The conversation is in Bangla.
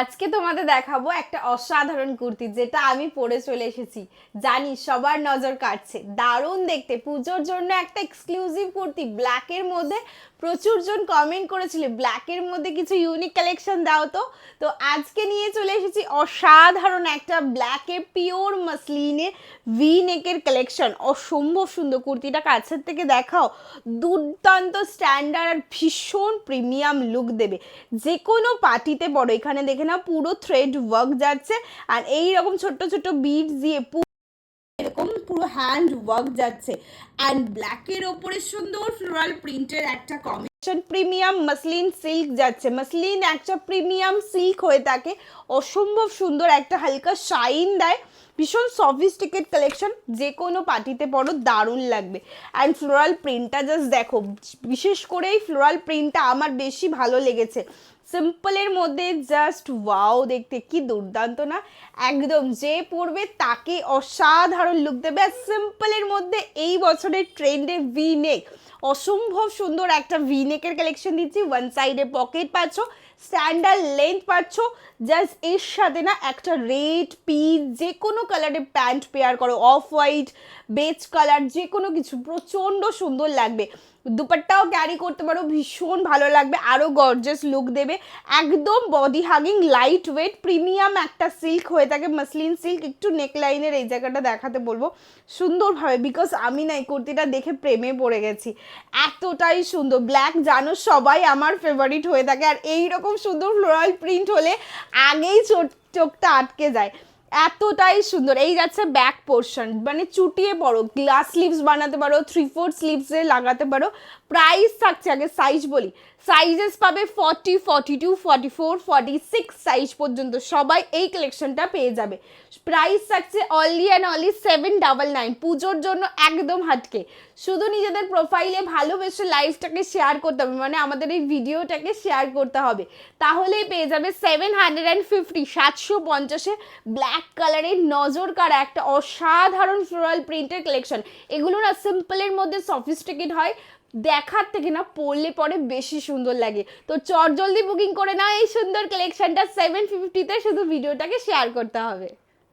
আজকে তোমাদের দেখাবো একটা অসাধারণ কুর্তি যেটা আমি পরে চলে এসেছি। জানি সবার নজর কাটছে দারুণ দেখতে। পুজোর জন্য একটা এক্সক্লুসিভ কুর্তি ব্ল্যাকের মধ্যে প্রচুর জন কমেন্ট করেছিল ব্ল্যাকের মধ্যে কিছু ইউনিক কালেকশন দাও তো। তো আজকে নিয়ে চলে এসেছি অসাধারণ একটা ব্ল্যাকের পিওর মাসলিনে ভি নেকের কালেকশন অসম্ভব সুন্দর, কুর্তিটা কাছের থেকে দেখাও। দুর্দান্ত স্ট্যান্ডার্ড আর ভীষণ প্রিমিয়াম লুক দেবে। যে কোনো পার্টিতে বড়, এখানে দেখে না পুরো থ্রেড ওয়ার্ক যাচ্ছে। আর এই রকম ছোট্ট ছোট্ট বিট দিয়ে এরকম পুরো হ্যান্ড ওয়ার্ক যাচ্ছে। অ্যান্ড ব্ল্যাকের ওপরে সুন্দর ফ্লোরাল প্রিন্টের একটা কম্বিনেশন প্রিমিয়াম মাসলিন সিল্ক যাচ্ছে। মাসলিন একটা প্রিমিয়াম সিল্ক হয়ে থাকে। অসম্ভব সুন্দর একটা হালকা শাইন দেয়। ভীষণ সফিস্টিকেট কালেকশন যে কোনো পার্টিতে পরো, দারুণ লাগবে। অ্যান্ড ফ্লোরাল প্রিন্টটা জাস্ট দেখো, বিশেষ করে এই ফ্লোরাল প্রিন্টটা আমার বেশি ভালো লেগেছে। সিম্পলের মধ্যে জাস্ট ওয়াও দেখতে, কি দুর্দান্ত না? একদম যে পরবে তাকে অসাধারণ লুক দেবে। আর সিম্পলের মধ্যে এই বছরের ট্রেন্ডে ভি নেক অসম্ভব সুন্দর একটা ভি নেকের কালেকশন দিচ্ছি। ওয়ান সাইডে পকেট পাচ্ছ স্ট্যান্ডার্ড লেন্থ পাচ্ছ। জাস্ট এর সাথে না একটা রেড পিচ যে কোনো কালারের প্যান্ট পেয়ার করো অফ হোয়াইট বেজ কালার যে কোনো কিছু, প্রচণ্ড সুন্দর লাগবে। দুপাট্টাও ক্যারি করতে পারো, ভীষণ ভালো লাগবে আরও গর্জাস লুক দেবে। একদম body hugging light weight premium একটা সিল্ক হয়ে থাকে মাসলিন সিল্ক একটু নেকলাইনের এই জায়গাটা দেখাতে বলব। সুন্দরভাবে বিকজ আমি না এই কুর্তিটা দেখে প্রেমে পড়ে গেছি। এতটাই সুন্দর। ব্ল্যাক জানো সবাই আমার ফেভারিট হয়ে থাকে। আর এই রকম সুন্দর ফ্লোরাল প্রিন্ট হলে আগেই চোখ চোখটা আটকে যায়। এতটাই সুন্দর। এই যাচ্ছে ব্যাক পোর্শন মানে চুটিয়ে পড়ো গ্লাস স্লিভস বানাতে পারো থ্রি ফোর স্লিভসে লাগাতে পারো। প্রাইস থাকছে আগে সাইজ বলি। সাইজেস পাবে forty forty two forty four forty six size পর্যন্ত। সবাই এই কালেকশনটা পেয়ে যাবে। প্রাইস থাকছে only and only seven double nine পুজোর জন্য একদম হাটকে। শুধু নিজেদের প্রোফাইলে ভালোবেসে লাইফটাকে শেয়ার করতে হবে মানে আমাদের এই ভিডিওটাকে শেয়ার করতে হবে। তাহলেই পেয়ে যাবে সেভেন হান্ড্রেড অ্যান্ড ফিফটি সাতশো পঞ্চাশে ব্ল্যাক কালারের নজর কাড়া একটা অসাধারণ ফ্লোরাল প্রিন্টের কালেকশন এগুলো না সিম্পলের মধ্যে সফিস্টিকেট হয় দেখার থেকে না পড়লে পরে বেশি সুন্দর লাগে। তো চট জলদি বুকিং করে না এই সুন্দর কালেকশনটা সেভেন ফিফটিতে শুধু ভিডিওটাকে শেয়ার করতে হবে।